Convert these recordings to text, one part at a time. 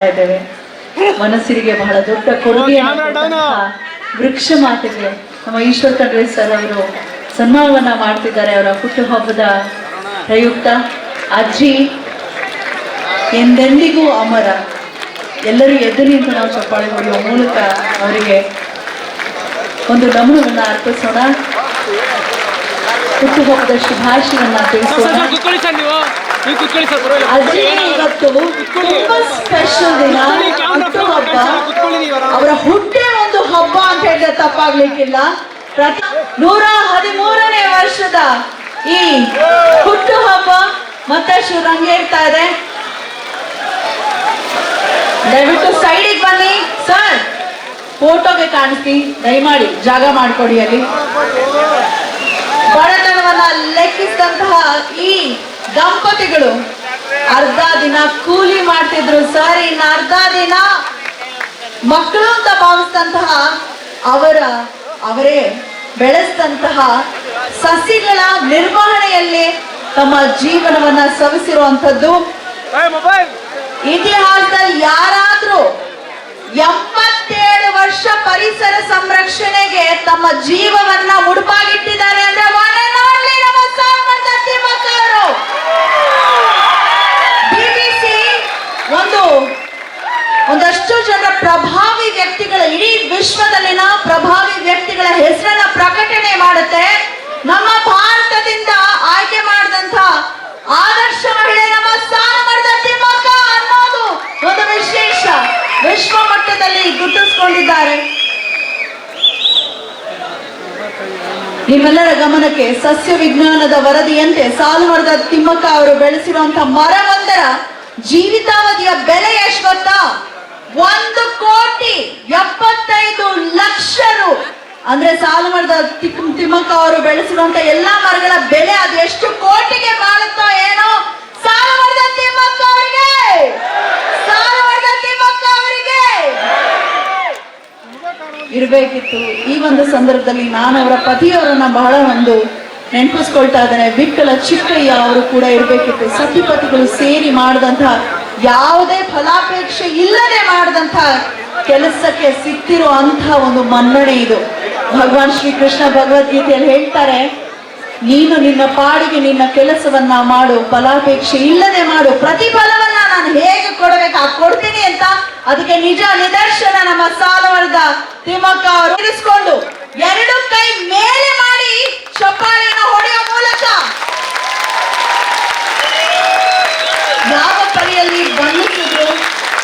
ಇದ್ದೇವೆ. ಮನಸ್ಸಿಗೆ ಬಹಳ ದೊಡ್ಡ ಕೊಡುಗೆ ವೃಕ್ಷ ಮಾತಿಗೆ ನಮ್ಮ ಈಶ್ವರ್ ಖಂಡ್ರೆ ಸರ್ ಅವರು ಸನ್ಮಾನವನ್ನ ಮಾಡ್ತಿದ್ದಾರೆ ಅವರ ಹುಟ್ಟುಹಬ್ಬದ ಪ್ರಯುಕ್ತ ಅಜ್ಜಿ ಎಂದೆಂದಿಗೂ ಅಮರ. ಎಲ್ಲರೂ ಎದ್ದು ನಿಂತು ನಾವು ಚಪ್ಪಾಳೆ ಹೊಡೆಯುವ ಮೂಲಕ ಅವರಿಗೆ ಒಂದು ನಮನವನ್ನು ಅರ್ಪಿಸೋಣ. ಹುಟ್ಟುಹಬ್ಬದ ಶುಭಾಶಯವನ್ನ ತಿಳಿಸೋಣ. ಇವತ್ತು ತುಂಬಾ ಸ್ಪೆಷಲ್ ದಿನ. ಹಬ್ಬ. ಅವರ ಹುಟ್ಟೆ ಒಂದು ಹಬ್ಬ ಅಂತ ಹೇಳಿದ್ರೆ ತಪ್ಪಾಗ್ಲಿಕ್ಕಿಲ್ಲ. ನೂರ ಹದಿಮೂರನೇ ವರ್ಷದ ಈ ಹುಟ್ಟು ಹಬ್ಬ ಮತ್ತಷ್ಟು ರಂಗೇರ್ತಾ ಇದೆ. ದಯವಿಟ್ಟು ಸೈಡಿಗೆ ಬನ್ನಿ. ಸರ್ ಫೋಟೋಗೆ ಕಾಣಿಸ್ತಿ. ದಯಮಾಡಿ ಜಾಗ ಮಾಡ್ಕೊಡಿ ಅಲ್ಲಿ. ಲೆಕ್ಕಿಸಿದಂತಹ ಈ ದಂಪತಿಗಳು ಅರ್ಧ ದಿನ ಕೂಲಿ ಮಾಡ್ತಿದ್ರು. ಸರ್ ಇನ್ನು ಅರ್ಧ ದಿನ ಮಕ್ಕಳು ಅಂತ ಭಾವಿಸಿದಂತಹ ಅವರ ಅವರೇ ಬೆಳೆಸಿದಂತಹ ಸಸಿಗಳ ನಿರ್ವಹಣೆಯಲ್ಲಿ ತಮ್ಮ ಜೀವನವನ್ನ ಸವಿಸಿರುವಂತದ್ದು ಇತಿಹಾಸದಲ್ಲಿ ಯಾರಾದ್ರೂ ಎಂಬತ್ತೇಳು ವರ್ಷ ಪರಿಸರ ಸಂರಕ್ಷಣೆಗೆ ತಮ್ಮ ಜೀವವನ್ನ ಮುಡುಪಾಗಿಟ್ಟಿದ್ದಾರೆ ಅಂದ್ರೆ one and only ನಮ್ಮ ಸಾಮಂತ ತಿಮ್ಮಕ್ಕ ಅವರು ಬಿಬಿಸಿ ಒಂದು ಒಂದಷ್ಟು ಜನರ ಪ್ರಭಾವಿ ವ್ಯಕ್ತಿಗಳ ಇಡೀ ವಿಶ್ವದಲ್ಲಿನ ಪ್ರಭಾವಿ ವ್ಯಕ್ತಿಗಳ ಹೆಸರನ್ನ ಪ್ರಕಟಣೆ ಮಾಡುತ್ತೆ. ನಮ್ಮ ಭಾರತದಿಂದ ಆಯ್ಕೆ ಮಾಡಿದಂತ ಆದರ್ಶ ಮಹಿಳೆ ನಮ್ಮ ತಿಮ್ಮಕ್ಕ ಅನ್ನೋದು ಒಂದು ವಿಶೇಷ. ವಿಶ್ವ ಮಟ್ಟದಲ್ಲಿ ಗುರುತಿಸಿಕೊಂಡಿದ್ದಾರೆ. ನಿಮ್ಮೆಲ್ಲರ ಗಮನಕ್ಕೆ ಸಸ್ಯ ವಿಜ್ಞಾನದ ವರದಿಯಂತೆ ಸಾಲುಮರದ ತಿಮ್ಮಕ್ಕ ಅವರು ಬೆಳೆಸಿರುವಂತಹ ಮರವೊಂದರ ಜೀವಿತಾವಧಿಯ ಬೆಲೆ ಎಷ್ಟು ಗೊತ್ತಾ? ಒಂದು ಅಂದ್ರೆ ಸಾಲು ಮಾಡಿದ ತಿಮ್ಮಕ್ಕ ಅವರು ಬೆಳೆಸಿರುವಂತ ಎಲ್ಲಾ ಮರಗಳ ಬೆಲೆ ಅದು ಎಷ್ಟು ಕೋಟಿಗೆ ಬಾಳುತ್ತೋ ಏನೋ ಸಾಲುಮರದ ತಿಮ್ಮಕ್ಕ ಅವರಿಗೆ! ಸಾಲುಮರದ ತಿಮ್ಮಕ್ಕ ಅವರಿಗೆ! ಇರಬೇಕಿತ್ತು. ಈ ಒಂದು ಸಂದರ್ಭದಲ್ಲಿ ನಾನು ಅವರ ಪತಿಯವರನ್ನ ಬಹಳ ಒಂದು ನೆನಪಿಸ್ಕೊಳ್ತಾ ಇದ್ದೇನೆ. ವಿಕ್ಕಲ ಚಿಕ್ಕಯ್ಯ ಅವರು ಕೂಡ ಇರಬೇಕಿತ್ತು. ಸತಿಪತಿಗಳು ಸೇರಿ ಮಾಡಿದಂತಹ ಯಾವುದೇ ಫಲಾಪೇಕ್ಷೆ ಇಲ್ಲದೆ ಮಾಡಿದಂತಹ ಕೆಲಸಕ್ಕೆ ಸಿಕ್ಕಿರುವಂತಹ ಒಂದು ಮನ್ನಣೆ ಇದು. ಭಗವಾನ್ ಶ್ರೀ ಕೃಷ್ಣ ಭಗವದ್ಗೀತೆಯಲ್ಲಿ ಹೇಳ್ತಾರೆ, ನೀನು ನಿನ್ನ ಪಾಡಿಗೆ ನಿನ್ನ ಕೆಲಸವನ್ನ ಮಾಡು, ಫಲಾಪೇಕ್ಷೆ ಇಲ್ಲದೆ ಮಾಡು. ಪ್ರತಿಫಲವನ್ನ ನಾನು ಹೇಗೆ ಕೊಡಬೇಕು? ಕೊಡ್ತೀನಿ ಅಂತ. ಅದಕ್ಕೆ ನಿಜ ನಿದರ್ಶನ ನಮ್ಮ ಸಾಲವರದ ತಿಮ್ಮಕ್ಕ ಅವರು ಎರಡು ಕೈ ಮೇಲೆ ಮಾಡಿ ಚಪ್ಪಾಳೆಯನ್ನು ಹೊಡೆಯುವ ಮೂಲಕ ಯಾವ ಪರಿಯಲ್ಲಿ ಬಣ್ಣಿಸಿದ್ರು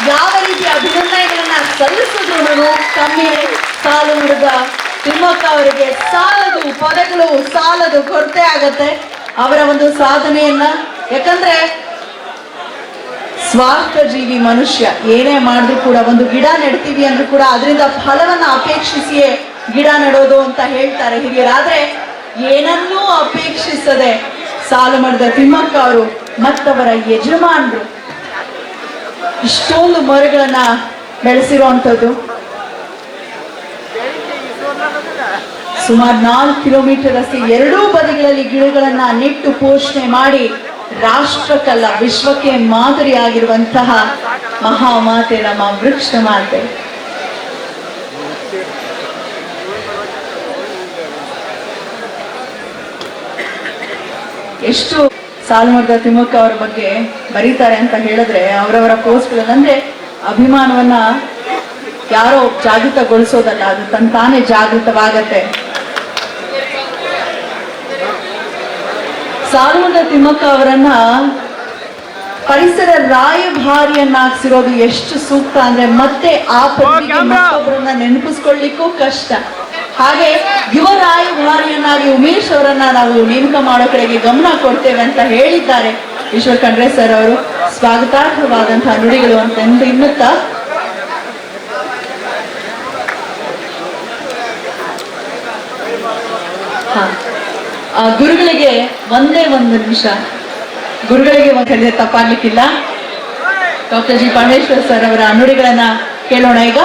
ಯಾವ ರೀತಿ ಅಭಿನಂದನೆಗಳನ್ನ ಸಲ್ಲಿಸಿದ್ರು ಕಮ್ಮಿ ಸಾಲು ಮುರಿದ ತಿಮ್ಮಕ್ಕ ಅವರಿಗೆ ಸಾಲದು ಪದಗಳು, ಸಾಲದು ಕೊರತೆ ಆಗತ್ತೆ. ಅವರ ಒಂದು ಸಾಧನೆಯನ್ನ. ಯಾಕಂದ್ರೆ ಸ್ವಾರ್ಥ ಜೀವಿ ಮನುಷ್ಯ, ಏನೇ ಮಾಡಿದ್ರು ಕೂಡ ಒಂದು ಗಿಡ ನೆಡ್ತೀವಿ ಅಂದ್ರೂ ಕೂಡ ಅದರಿಂದ ಫಲವನ್ನ ಅಪೇಕ್ಷಿಸಿಯೇ ಗಿಡ ನೆಡೋದು ಅಂತ ಹೇಳ್ತಾರೆ ಹಿರಿಯರಾದ್ರೆ ಏನನ್ನೂ ಅಪೇಕ್ಷಿಸದೆ ಸಾಲು ಮಾಡಿದ ತಿಮ್ಮಕ್ಕ ಅವರು ಮತ್ತವರ ಯಜಮಾನರು ಇಷ್ಟೊಂದು ಮರಗಳನ್ನ ಬೆಳೆಸಿರುವಂಥದ್ದು. ಸುಮಾರು ನಾಲ್ಕು ಕಿಲೋಮೀಟರ್ ರಸ್ತೆ ಎರಡೂ ಬದಿಗಳಲ್ಲಿ ಗಿಡಗಳನ್ನ ನೆಟ್ಟು ಪೋಷಣೆ ಮಾಡಿ ರಾಷ್ಟ್ರಕ್ಕಲ್ಲ ವಿಶ್ವಕ್ಕೆ ಮಾದರಿಯಾಗಿರುವಂತಹ ಮಹಾಮಾತೆ ನಮ್ಮ ವೃಕ್ಷ ಮಾತೆ. ಎಷ್ಟು ಸಾಲ್ಮರ್ದ ತಿಮ್ಮಕ್ಕ ಅವರ ಬಗ್ಗೆ ಬರೀತಾರೆ ಅಂತ ಹೇಳಿದ್ರೆ ಅವರವರ ಪೋಸ್ಟ್ಗಳಲ್ಲಿ ಅಂದ್ರೆ ಅಭಿಮಾನವನ್ನ ಯಾರೋ ಜಾಗೃತಗೊಳಿಸೋದಲ್ಲ ಅದು ತನ್ ತಾನೇ ಜಾಗೃತವಾಗತ್ತೆ. ಸಾಲುಮರದ ತಿಮ್ಮಕ್ಕ ಅವರನ್ನ ಪರಿಸರ ರಾಯಭಾರಿಯನ್ನಾಗಿಸಿರೋದು ಎಷ್ಟು ಸೂಕ್ತ ಅಂದ್ರೆ ಮತ್ತೆ ಆ. ಮತ್ತೊಬ್ಬರನ್ನ ನೆನಪಿಸ್ಕೊಳ್ಳಿಕ್ಕೂ ಕಷ್ಟ. ಹಾಗೆ ಯುವ ರಾಯಭಾರಿಯನ್ನಾಗಿ ಉಮೇಶ್ ಅವರನ್ನ ನಾವು ನೇಮಕ ಮಾಡೋ ಕಡೆಗೆ ಗಮನ ಕೊಡ್ತೇವೆ ಅಂತ ಹೇಳಿದ್ದಾರೆ ಈಶ್ವರ್ ಖಂಡ್ರೆ ಸರ್ ಅವರು. ಸ್ವಾಗತಾರ್ಹವಾದಂತಹ ನುಡಿಗಳು ಅಂತ ಎನ್ನುತ್ತಾ ಆ, ಗುರುಗಳಿಗೆ ಒಂದೇ ಒಂದು ನಿಮಿಷ. ಗುರುಗಳಿಗೆ ಒಂದು ತಪ್ಪಾಗ್ಲಿಕ್ಕಿಲ್ಲ. Doctor G. ಪರಮೇಶ್ವರ್ ಸರ್ ಅವರ ನುಡಿಗಳನ್ನ ಕೇಳೋಣ ಈಗ.